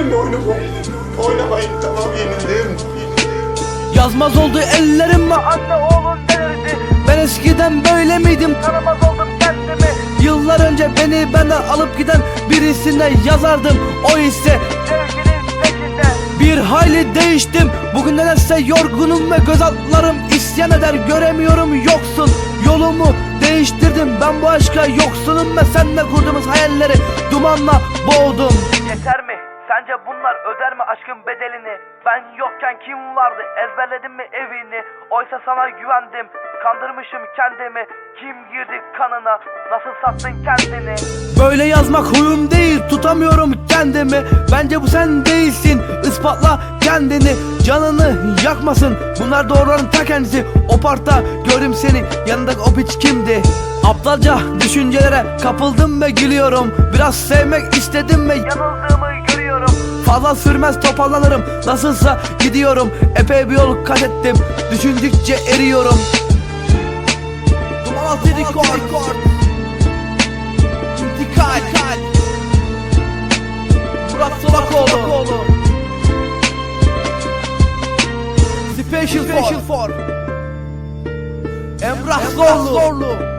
benimle oynamayın. Oynamayın tamam. Yenildim. Yazmaz oldu ellerim Anne oğlun delirdi Ben eskiden böyle miydim? Tanımaz oldum kendimi. Yıllar önce beni benden alıp giden birisine yazardım. O ise Sevginin peşinde. Bir hayli değiştim. Bugün nedense yorgunum ve göz altlarım isyan eder. Göremiyorum yoksun. Yolumu değiştirdim Ben bu aşka yoksunum ve seninle kurduğumuz hayalleri Dumanla boğdum Yeter mi? Sence bunlar öder mi aşkın bedelini? Ben yokken kim vardı? Ezberledim mi evini? Oysa sana güvendim Kandırmışım kendimi Kim girdi kanına? Nasıl sattın kendini? Böyle yazmak huyum değil tutamıyorum kendimi Bence bu sen değilsin ispatla kendini Canını yakmasın. Bunlar doğruların ta kendisi. O parkta gördüm seni. Yanındaki o piç kimdi? Aptalca düşüncelere kapıldım ve gülüyorum. Biraz sevmek istedim ve Yanıldığımı görüyorum. Fazla sürmez toparlanırım Nasılsa gidiyorum. Epey bir yol kat ettim. Düşündükçe eriyorum. Duman altı rekord Special, Special for Emrah Zorlu